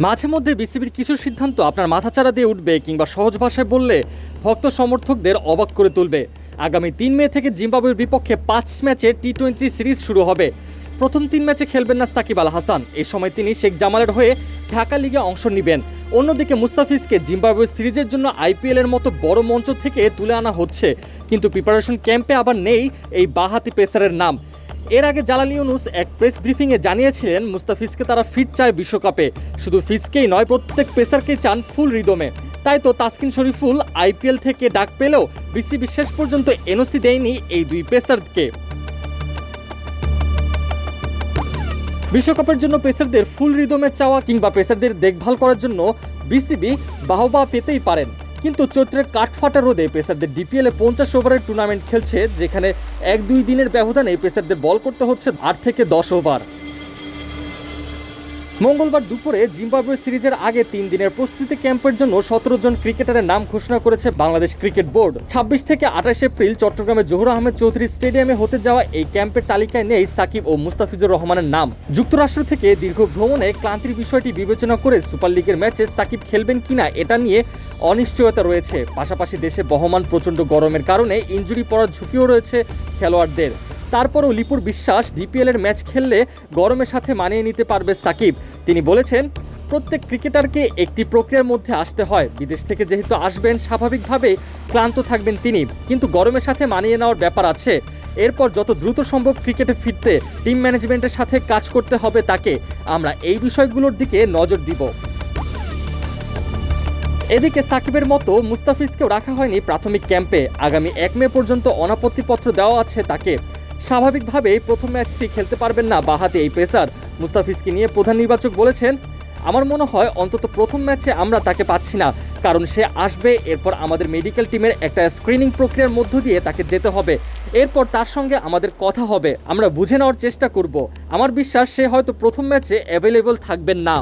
মাঝে মধ্যে বিসিবির কিছু সিদ্ধান্ত আপনার মাথাচাড়া দিয়ে উঠবে কিংবা সহজ ভাষায় বললে ভক্ত সমর্থকদের অবাক করে তুলবে। আগামী তিন মে থেকে জিম্বাবুয়ের বিপক্ষে পাঁচ ম্যাচে টি টোয়েন্টি সিরিজ শুরু হবে। প্রথম তিন ম্যাচে খেলবেন না সাকিব আল হাসান। এই সময় তিনি শেখ জামালের হয়ে ঢাকা লিগে অংশ নেবেন। অন্যদিকে মুস্তাফিজকে জিম্বাবুয়ে সিরিজের জন্য আইপিএল এর মতো বড় মঞ্চ থেকে তুলে আনা হচ্ছে। কিন্তু প্রিপারেশন ক্যাম্পে আবার নেই এই বাহাতি পেসারের নাম। এর আগে জালাল ইউনুস এক প্রেস ব্রিফিংয়ে জানিয়েছিলেন, মুস্তাফিজকে তারা ফিট চায় বিশ্বকাপে। শুধু ফিজকেই নয়, প্রত্যেক পেসারকেই চান ফুল রিদমে। তাই তো তাসকিন শরীফুল আইপিএল থেকে ডাক পেলেও বিসিবি শেষ পর্যন্ত এনওসি দেয়নি এই দুই পেসারকে। বিশ্বকাপের জন্য পেসারদের ফুল রিদমে চাওয়া কিংবা পেসারদের দেখভাল করার জন্য বিসিবি বাহবা পেতেই পারেন। কিন্তু চৈত্রের কাঠফাটা রোদে পেসারদের ডিপিএল ডিপিএলে পঞ্চাশ ওভারের টুর্নামেন্ট খেলছে, যেখানে এক দুই দিনের ব্যবধানে পেসারদের বল করতে হচ্ছে আট থেকে দশ ওভার। মঙ্গলবার দুপুরে জিম্বাবুয়ে সিরিজের আগে তিন দিনের প্রস্তুতি ক্যাম্পের জন্য সতেরো জন ক্রিকেটারের নাম ঘোষণা করেছে বাংলাদেশ ক্রিকেট বোর্ড। ছাব্বিশ থেকে আঠাশ এপ্রিল চট্টগ্রামে জহুর আহমেদ চৌধুরী স্টেডিয়ামে হতে যাওয়া এই ক্যাম্পের তালিকায় নেই সাকিব ও মুস্তাফিজুর রহমানের নাম। যুক্তরাষ্ট্র থেকে দীর্ঘ ভ্রমণে ক্লান্তির বিষয়টি বিবেচনা করে সুপার লিগের ম্যাচে সাকিব খেলবেন কিনা এটা নিয়ে অনিশ্চয়তা রয়েছে। পাশাপাশি দেশে বহমান প্রচণ্ড গরমের কারণে ইঞ্জুরি পড়ার ঝুঁকিও রয়েছে খেলোয়াড়দের। তারপরও লিপুর বিশ্বাস ডিপিএল এর ম্যাচ খেললে গরমের সাথে মানিয়ে নিতে পারবে সাকিব। তিনি বলেছেন, প্রত্যেক ক্রিকেটারকে একটি প্রক্রিয়ার মধ্যে আসতে হয়। বিদেশ থেকে যেহেতু আসবেন, স্বাভাবিকভাবে ক্লান্ত থাকবেন তিনি। কিন্তু গরমের সাথে মানিয়ে নেওয়ার ব্যাপার আছে। এরপর যত দ্রুত সম্ভব ক্রিকেটে ফিরতে টিম ম্যানেজমেন্টের সাথে কাজ করতে হবে তাকে। আমরা এই বিষয়গুলোর দিকে নজর দিব। এদিকে সাকিবের মতো মুস্তাফিজকেও রাখা হয়নি প্রাথমিক ক্যাম্পে। আগামী এক মে পর্যন্ত অনাপত্তিপত্র দেওয়া আছে তাকে। স্বাভাবিকভাবেই প্রথম ম্যাচটি খেলতে পারবেন না বাহাতে এই পেসার। মুস্তাফিজকে নিয়ে প্রধান নির্বাচক বলেছেন, আমার মনে হয় অন্তত প্রথম ম্যাচে আমরা তাকে পাচ্ছি না, কারণ সে আসবে, এরপর আমাদের মেডিকেল টিমের একটা স্ক্রিনিং প্রক্রিয়ার মধ্য দিয়ে তাকে যেতে হবে। এরপর তার সঙ্গে আমাদের কথা হবে, আমরা বুঝে নেওয়ার চেষ্টা করব। আমার বিশ্বাস, সে হয়তো প্রথম ম্যাচে অ্যাভেলেবল থাকবেন না।